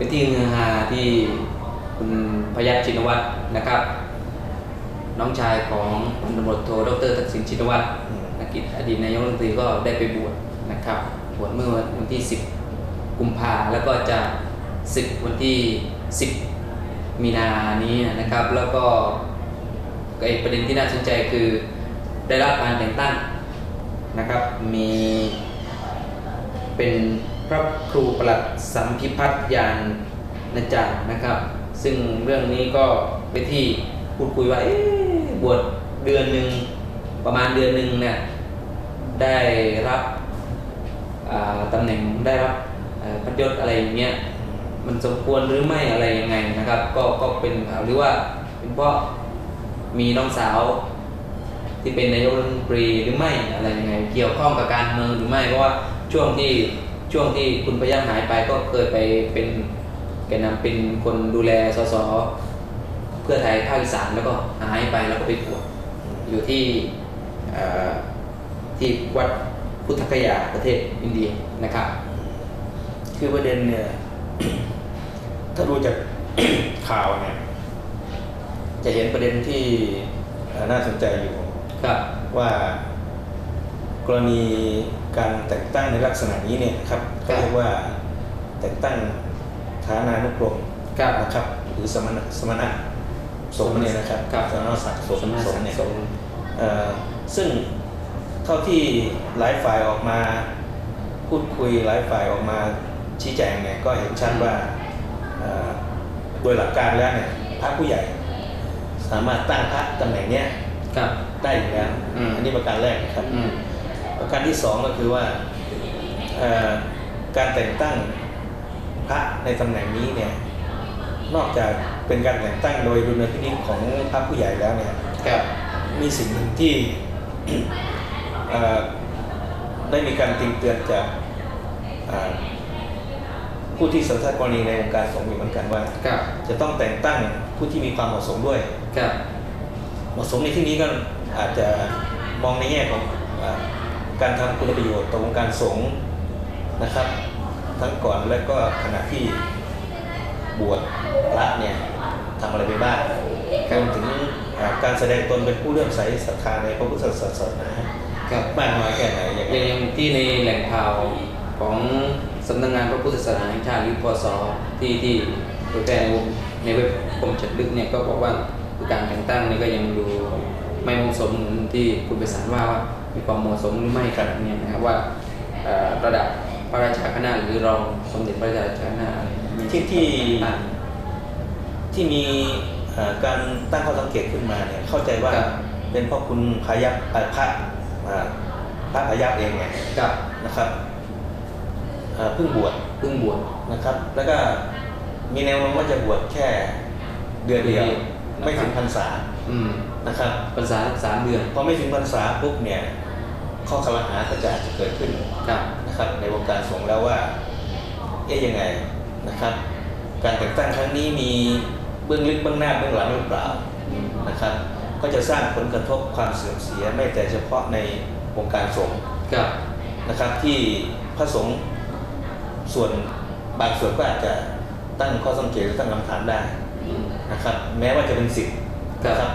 เป็นที่ฮือฮาที่คุณพยัคฆ์ชินวัตรนะครับ น้องชายของพลตำรวจโทดรทักษิณชินวัตรนักกิจอดีตนายกรัฐมนตรีก็ได้ไปบวชนะครับบวชเมื่อวันที่ 10 กุมภาแล้วก็จะศึกวันที่ 10 มีนานี้นะครับ แล้วก็ไอประเด็นที่น่าสนใจคือได้รับการแต่งตั้งนะครับมีเป็น พระครูประหลัดสัมพิพัฒยานนจารย์นะครับ ซึ่งเรื่องนี้ก็ไปนที่พูดคุยว่าเอ๊ะบวชเดือนหนึ่งประมาณเดือนหนึ่งเนี่ยได้รับตำแหน่งได้รับพัดยศอะไรอย่างเงี้ยมันสมควรหรือไม่อะไรยังไงนะครับ ก็ก็เป็นหรือว่าเป็นเพราะมีน้องสาวที่เป็นนายกรัฐมนตรีหรือไม่อะไรยังไง เกี่ยวข้องกับการเมืองหรือไม่เพราะว่าช่วงที่ ช่วงที่คุณพยัคฆ์หายไปก็เคยไปเป็นแกนนำเป็นคนดูแลสสเพื่อไทยภาคอีสานแล้วก็หายไปแล้วก็ไปบวชอยู่ที่เอ่อที่วัดพุทธคยาประเทศอินเดียนะครับ คือประเด็นเนี่ยถ้าดูจากข่าวเนี่ยจะเห็นประเด็นที่เอ่อน่าสนใจอยู่ครับว่า กรณี การแต่งตั้งในลักษณะนี้เนี่ยนะครับเขาเรียกว่าแต่งตั้งฐานานุกรมครับนะครับหรือสมณะสมณะสงฆ์เนี่ยนะครับครับสมณศักดิ์สงฆ์สมณสศังกดิ์ฆ์เนี่ยสงฆ์เอ่อซึ่งเท่าที่หลายฝ่ายออกมา พูดคุยหลายฝ่ายออกมาชี้แจงเนี่ยก็เห็นชัดว่าเอ่อโดยหลักการแล้วเนี่ยพระผู้ใหญ่ สามารถตั้งพระตำแหน่งเนี้ยครับได้อยู่แล้วอืมอันนี้ประการแรกนะครับอืม ประการที่สองก็คือว่าเอ่อการแต่งตั้งพระในตำแหน่งนี้เนี่ยนอกจากเป็นการแต่งตั้งโดยดุลพินิจของพระผู้ใหญ่แล้วเนี่ยครับมีสิ่งหนึ่งที่เอ่อได้มีการติงเตือนจากเอ่อผู้ที่สัมภาษณ์กรณีในวงการสงฆ์อยู่เหมือนกันว่าครับจะต้องแต่งตั้งผู้ที่มีความเหมาะสมด้วยครับเหมาะสมในที่นี้ก็อาจจะมองในแง่ของเออ การทำคุณประโยชน์ต่อวงการสงฆ์นะครับ ทั้งก่อนและก็ขณะที่บวชพระเนี่ยทำอะไรไปบ้างรวมถึงเอ่อการแสดงตนเป็นผู้เลื่อมใสศรัทธาในพระพุทธศาสนาครับมากน้อยแค่ไหนอย่างอไรย่างอย่างที่ในแหล่งข่าวของสำนักงานพระพุทธศาสนาแห่งชาติหรือพศที่ที่เผยแพร่ในวงในเว็บกรมจัดลึกเนี่ยก็บอกว่าการแต่งตั้งนี่ก็ยังดู ไม่เหมาะสมเหมือนที่คุณไปสารว่าว่า มีความเหมาะสมหรือไม่ขนาดนี้นะครับว่าเอ่อระดับพระราชาคณะหรือรองสมเด็จพระราชาคณะอะไรมีที่ที่ต่างที่มีเอ่อการตั้งข้อสังเกตขึ้นมาเนี่ยเข้าใจว่าครับเป็นเพราะคุณพายัพเอ่อพระอ่าพระพายัพเองเนี่ยกับนะครับเอ่อเพิ่งบวชเพิ่งบวชนะครับ แล้วก็มีแนวโน้มว่าจะบวชแค่เดือนเดียวเดือนเดียวไม่ถึงนะครับพรรษาอืม นะครับภาษาสามเดือนพอไม่ถึงพรรษาปุ๊บเนี่ยข้อคลหาก็จะอาจจะเกิดขึ้นครับนะครับในวงการสงฆ์แล้วว่าเอ๊ยยังไงนะครับ การแต่งตั้งครั้งนี้มีเบื้องลึกเบื้องหน้าเบื้องหลังหรือเปล่าอืมนะครับ ก็จะสร้างผลกระทบความเสื่อมเสียไม่แต่เฉพาะในวงการสงฆ์กับนะครับที่พระสงฆ์ส่วนบางส่วนก็อาจจะตั้งข้อสังเกตหรือตั้งคำถามได้อืมนะครับ แม้ว่าจะเป็นสิทธิ์ครับนะครับ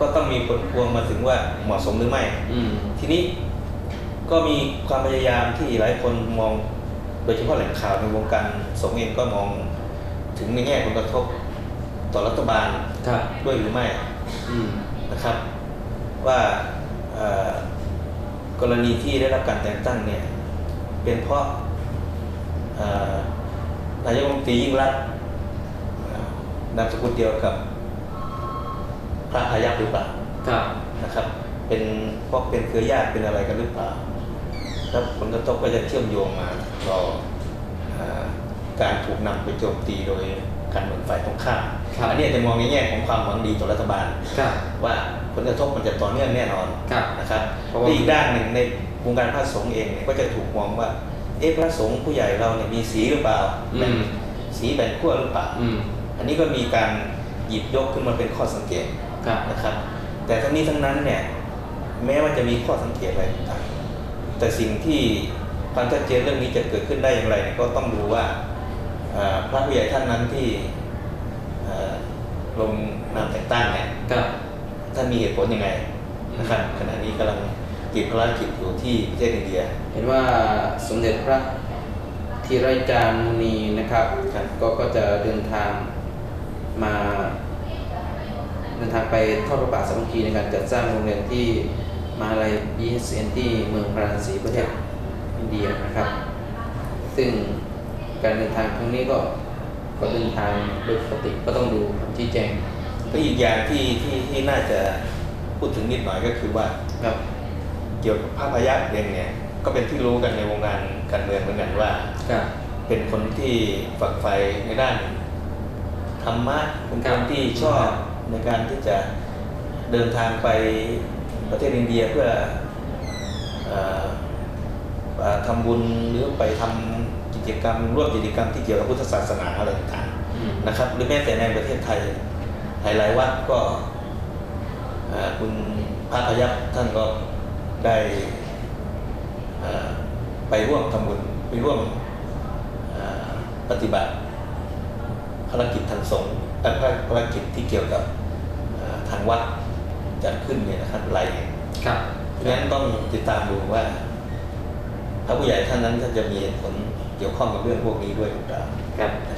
ก็ต้องมีผลพวงมาถึงว่าเหมาะสมหรือไม่ อืม ทีนี้ก็มีความพยายามที่หลายคนมอง โดยเฉพาะแหล่งข่าวในวงการสงฆ์เองก็มองถึงในแง่ผลกระทบต่อรัฐบาลครับ ด้วยหรือไม่อืม นะครับ ว่าเอ่อกรณีที่ได้รับการแต่งตั้งเนี่ยเป็นเพราะเอ่อนายกรัฐมนตรียิ่งรักษณ์เอ่อนามสกุลเดียวกับ พระพายัพหรือเปล่าครับนะครับ เป็นเพราะเป็นเครือญาติเป็นอะไรกันหรือเปล่าแล้วผลกระทบก็จะเชื่อมโยงมาต่อเอ่อการถูกนำไปโจมตีโดยการเมืองฝ่ายตรงข้ามครับอันนี้อาจจะมองในแง่ของความหวังดีต่อรัฐบาลครับว่าผลกระทบมันจะต่อเนื่องแน่นอนครับนะครับเพราะว่าและอีกด้านหนึ่งในวงการพระสงฆ์เองเนี่ยก็จะถูกมองว่าเอ๊ะพระสงฆ์ผู้ใหญ่เราเนี่ยมีสีหรือเปล่าอืมแบ่งสีแบ่งขั้วหรือเปล่าอืมอันนี้ก็มีการหยิบยกขึ้นมาเป็นข้อสังเกตครับ นะครับ แต่ทั้งนี้ทั้งนั้นเนี่ยแม้ว่าจะมีข้อสังเกตอะไรต่างๆแต่สิ่งที่ความชัดเจนเรื่องนี้จะเกิดขึ้นได้อย่างไรเนี่ยก็ต้องดูว่าเอ่อ่าพระผู้ใหญ่ท่านนั้นที่อ่าลงนามแต่งตั้งเนี่ยครับท่านมีเหตุผลยังไงนะครับขณะนี้กำลังติดภารกิจอยู่ที่ประเทศอินเดีย เห็นว่าสมเด็จพระธีรจารย์มุนีนะครับครับก็ก็จะเดินทางมาเดิ นทางไปทอดพระป่าสามัคคีในการจัดสร้างโรงเรียนที่มหาลัย BSN ที่เมืองพาราณสีประเทศอินเดียนะครับ ซึ่งการเดินทางครั้งนี้ก็ก็เดินทางโดยปกติก็ต้องดูคำชี้แจงก็อีกอย่างที่ที่ที่น่าจะพูดถึงนิดหน่อยก็คือว่าครับเกี่ยวกับพระพยัคฆ์เองเนี่ยก็เป็นที่รู้กันในวงการการเมืองเหมือนกันว่าครับเป็นคนที่ฝักใฝ่ในด้านธรรมะเป็นครัคบนที่ชอบ ในการที่จะเดินทางไปประเทศอินเดียเพื่อเอ่อเอ่อทำบุญหรือไปทำกิจกรรมร่วมกิจกรรมที่เกี่ยวกับพุทธศาสนาอะไรต่างอืมๆนะครับหรือแม้แต่ในประเทศไทยหลายๆวัดก็เอ่อคุณพระพยัคฆ์ท่านก็ได้เอ่อไปร่วมทำบุญไปร่วมเอ่อปฏิบัติภารกิจทางสงฆ์เอ่อ ภารภารกิจที่เกี่ยวกับเอ่อทางวัดจัดขึ้นเนี่ยนะครับหลายแห่งครับเพราะฉะนั้นต้องติดตามดูว่าพระผู้ใหญ่ท่านนั้นท่านจะมีเหตุผลเกี่ยวข้องกับเรื่องพวกนี้ด้วยหรือเปล่าครับนะ